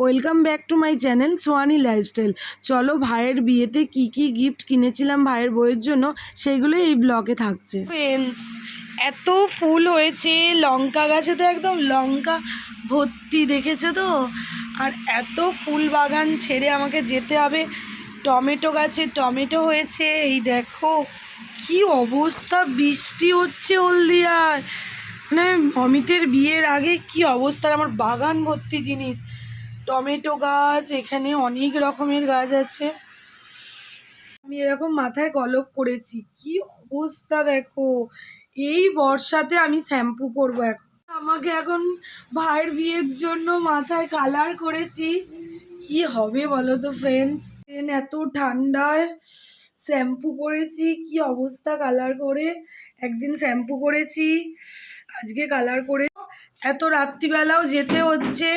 Welcome back to my channel Swani lifestyle চলো ভাইয়ের বিয়েতে কি কি গিফট কিনেছিলাম ভাইয়ের বইয়ের জন্য সেইগুলো এই ব্লগে থাকছে। ফ্রেন্ডস এত ফুল হয়েছে, লঙ্কা গাছে তো একদম লঙ্কা ভর্তি, দেখেছ তো? আর এত ফুল বাগান ছেড়ে আমাকে যেতে হবে। টমেটো গাছে টমেটো হয়েছে, এই দেখো, কি অবস্থা, বৃষ্টি হচ্ছে হলদিয়ায়। মানে অমিতের বিয়ের আগে কি অবস্থা আমার বাগান ভর্তি জিনিস। টমেটো গাছ, এখানে অনেক রকমের গাছ আছে। আমি এরকম মাথায় কলপ করেছি। কি অবস্থা দেখো? এই বর্ষাতে আমি শ্যাম্পু করব এখন। আমাকে এখন ভাইয়ের বিয়ের জন্য মাথায় কালার করেছি। কি হবে বলো তো ফ্রেন্ডস এত ঠান্ডায় শ্যাম্পু করেছি, কি অবস্থা কালার করে? একদিন শ্যাম্পু করেছি, আজকে কালার করে এত রাত্রিবেলাও যেতে হচ্ছে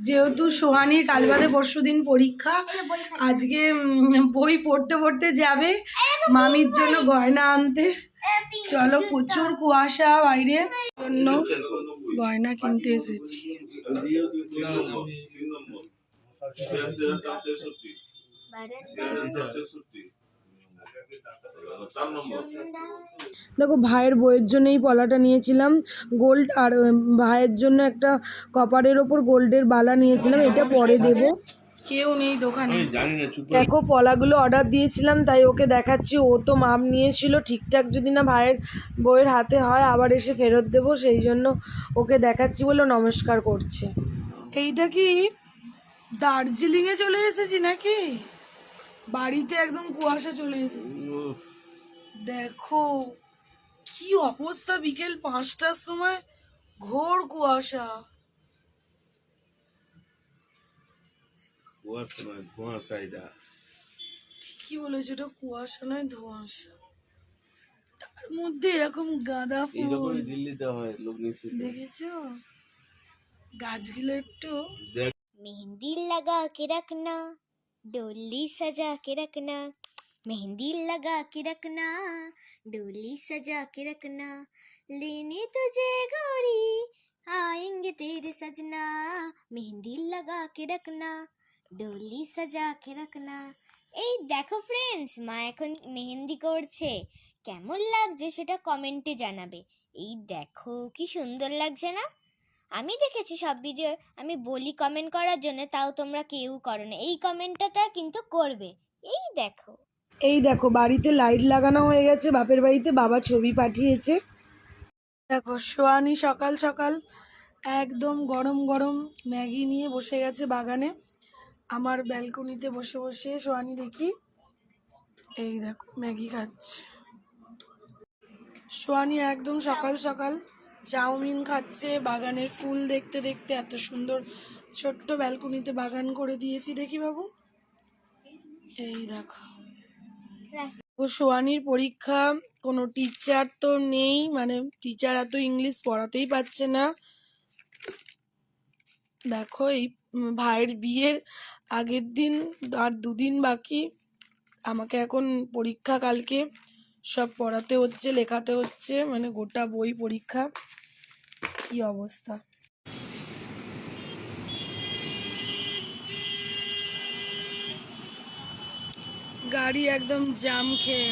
যেহেতু সোহানির কালবাদে পরশু দিন পরীক্ষা। আজকে বই পড়তে পড়তে যাবে। মামির জন্য গয়না আনতে। চলো প্রচুর কুয়াশা বাইরে। জন্য গয়না কিনতে এসেছি। দেখো ভাইয়ের বইয়ের জন্য এই পলাটা নিয়েছিলাম। গোল্ড আর ভাইয়ের জন্য একটা কপারের ওপর গোল্ডের বালা নিয়েছিলাম এটা পরে দেব। কেউ নেই দোকানে। জানি না চুপ দেখো পলাগুলো অর্ডার দিয়েছিলাম তাই ওকে দেখাচ্ছি। ও তো মাপ নিয়েছিল ঠিকঠাক যদি না ভাইয়ের বইয়ের হাতে হয় আবার এসে ফেরত দেবো। সেই জন্য ওকে দেখাচ্ছি বলে নমস্কার করছে। এইটা কি দার্জিলিংয়ে চলে এসেছি নাকি? বাড়িতে একদম কুয়াশা চলে এসেছে। দেখো কি অবস্থা বিকেল পাঁচটার সময়? ঘোর কুয়াশা। ঠিকই বলেছ ওটা কুয়াশা নয় ধোঁয়াশা। তার মধ্যে এরকম গাঁদা ফুল। দিল্লিতে হয় লোক দেখেছ? গাছগুলো একটু মেহেন্দি লাগা কে রাখনা। डोली सजा के रखना मेहंदी लगा के रखना डोली सजा के रखना लेने तुझे गौरी आएंगे तेरे सजना मेहंदी लगा के रखना ডলি সাজা কে রাখনা এই দেখো ফ্রেন্ডস মা এখন মেহেন্দি করছে কেমন লাগছে সেটা কমেন্টে জানাবে এই দেখো কি সুন্দর লাগছে না আমি দেখেছি সব ভিডিও আমি বলি কমেন্ট করার জন্য, তাও তোমরা কেউ করো না। এই কমেন্টটা কিন্তু করবে। এই দেখো। এই দেখো, বাড়িতে লাইট লাগানো হয়ে গেছে, বাপের বাড়িতে বাবা ছবি পাঠিয়েছে। দেখো, সোয়ানি সকাল সকাল একদম গরম গরম ম্যাগি নিয়ে বসে গেছে বাগানে। আমার ব্যালকনিতে বসে বসে সোয়ানি দেখি। এই দেখো, ম্যাগি খাচ্ছে। সোয়ানি একদম সকাল সকাল চাউমিন খাচ্ছে, বাগানের ফুল দেখতে দেখতে এত সুন্দর ছোট্ট ব্যালকনিতে বাগান করে দিয়েছি। দেখি বাবু। এই দেখো। সোয়ানির পরীক্ষা, কোনো টিচার তো নেই মানে টিচার এত ইংলিশ পড়াতেই পারছে না। দেখো, এই ভাইয়ের বিয়ের আগের দিন আর দুদিন বাকি। আমাকে এখন পরীক্ষা কালকে সব পড়াতে হচ্ছে, লেখাতে হচ্ছে মানে গোটা বই পরীক্ষা। কি অবস্থা? গাড়ি একদম জাম খেয়ে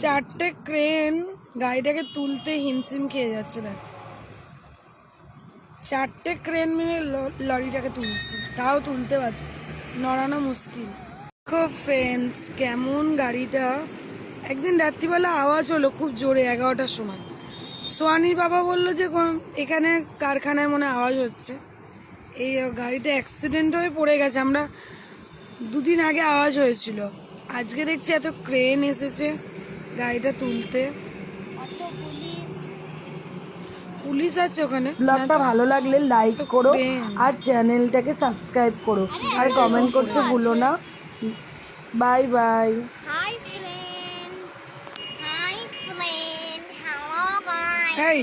চারটে ক্রেন গাড়িটাকে তুলতে হিমসিম খেয়ে যাচ্ছে, দেখ। চারটে ক্রেন মিলে লরিটাকে তুলছে। তাও তুলতে পারছে নড়ানো মুশকিল। খুব ফ্রেন্ডস কেমন গাড়িটা? একদিন রাত্রিবেলা আওয়াজ হলো খুব জোরে এগারোটার সময়। সোয়ানির বাবা বলল যে এখানে কারখানায় মনে আওয়াজ হচ্ছে। এই গাড়িটা অ্যাক্সিডেন্ট হয়ে পড়ে গেছে। আমরা দুদিন আগে আওয়াজ হয়েছিল। আজকে দেখছি এত ক্রেন এসেছে গাড়িটা তুলতে অত পুলিশ পুলিশ আছে ওখানে। ব্লগটা ভালো লাগলে লাইক করো আর চ্যানেলটাকে সাবস্ক্রাইব করো। আর কমেন্ট করতে ভুলো না। Bye bye high